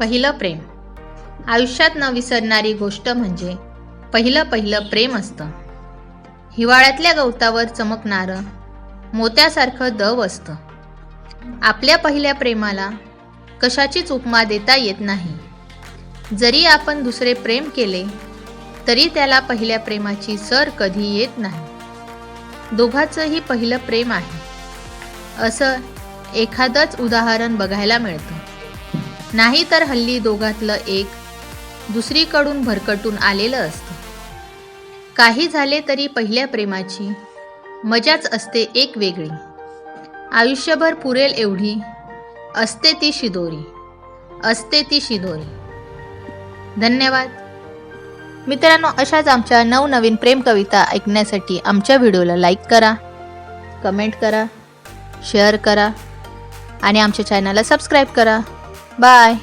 पहिलं प्रेम. आयुष्यात न विसरणारी गोष्ट म्हणजे पहिलं पहिलं प्रेम असतं. हिवाळ्यातल्या गवतावर चमकणारं मोत्यासारखं दव असतं. आपल्या पहिल्या प्रेमाला कशाचीच उपमा देता येत नाही. जरी आपण दुसरे प्रेम केले तरी त्याला पहिल्या प्रेमाची सर कधी येत नाही. दोघांचंही पहिलं प्रेम आहे. असं एखादंच उदाहरण बघायला मिळतं. नाही तर हल्ली दोघातलं एक दुसरीकडून भरकटून आलेलं असतं. काही झाले तरी पहिल्या प्रेमाची मजाच असते एक वेगळी. आयुष्यभर पुरेल एवढी असते ती शिदोरी असते ती शिदोरी. धन्यवाद. मित्रांनो अशाच आमच्या नवनवीन प्रेम कविता ऐकण्यासाठी आमच्या व्हिडिओला लाईक करा कमेंट करा शेअर करा आणि आमच्या चॅनलला सबस्क्राईब करा. Bye.